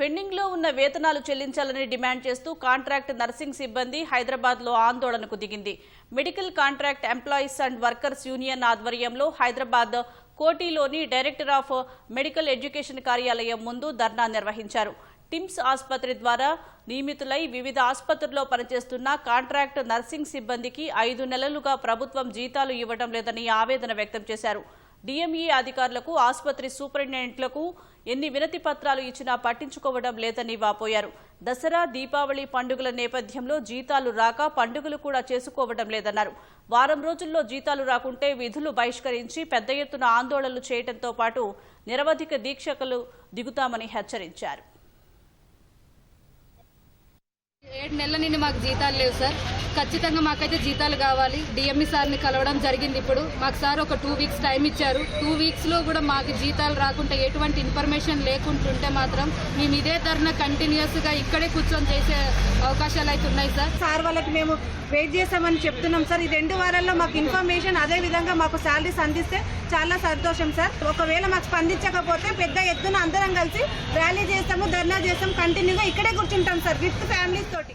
పెండింగ్లో ఉన్న వేతనాలు చెల్లించాలని డిమాండ్ చేస్తూ కాంట్రాక్ట్ నర్సింగ్ సిబ్బంది హైదరాబాద్లో ఆందోళనకు దిగింది. Medical contract employees and workers union ఆధ్వర్యంలో హైదరాబాద్ కోటిలోని డైరెక్టర్ ఆఫ్ మెడికల్ ఎడ్యుకేషన్ కార్యాలయం ముందు ధర్నా నిర్వహించారు. టిమ్స్ ఆసుపత్రి ద్వారా నియమితులై వివిధ ఆసుపత్రుల్లో పనిచేస్తున్న కాంట్రాక్ట్ నర్సింగ్ సిబ్బందికి ఐదు నెలలుగా ప్రభుత్వం జీతాలు ఇవ్వడం లేదని ఆవేదన వ్యక్తం చేశారు. డిఎంఈ అధికారులకు ఆసుపత్రి సూపరింటెండెంట్లకు ఎన్ని వినతి పత్రాలు ఇచ్చినా పట్టించుకోవడం లేదని వాపోయారు. దసరా దీపావళి పండుగల నేపథ్యంలో జీతాలు రాక పండుగలు కూడా చేసుకోవడం లేదన్నారు. వారం రోజుల్లో జీతాలు రాకుంటే విధులు బహిష్కరించి పెద్ద ఎత్తున ఆందోళనలు చేయడంతో పాటు నిరవధిక దీక్షకులు దిగుతామని హెచ్చరించారు. ఏడు నెలల నుండి మాకు జీతాలు లేవు సార్. ఖచ్చితంగా మాకైతే జీతాలు కావాలి. డిఎంఈ సార్ని కలవడం జరిగింది ఇప్పుడు. మాకు సార్ ఒక టూ వీక్స్ టైం ఇచ్చారు. టూ వీక్స్లో కూడా మాకు జీతాలు రాకుండా ఎటువంటి ఇన్ఫర్మేషన్ లేకుంటుంటే మాత్రం మేము ఇదే ధరన కంటిన్యూస్గా ఇక్కడే కూర్చొని చేసే అవకాశాలు అయితే ఉన్నాయి సార్. సార్ వాళ్ళకి మేము వెయిట్ చేస్తామని చెప్తున్నాం సార్. ఈ రెండు వారాల్లో మాకు ఇన్ఫర్మేషన్ అదే విధంగా మాకు శాలరీస్ అందిస్తే చాలా సంతోషం సార్. ఒకవేళ మాకు స్పందించకపోతే పెద్ద ఎత్తున అందరం కలిసి ర్యాలీ చేస్తాము ధర్నా చేస్తాము కంటిన్యూగా ఇక్కడే కూర్చుంటాం సార్ విత్ ఫ్యామిలీస్ తోటి.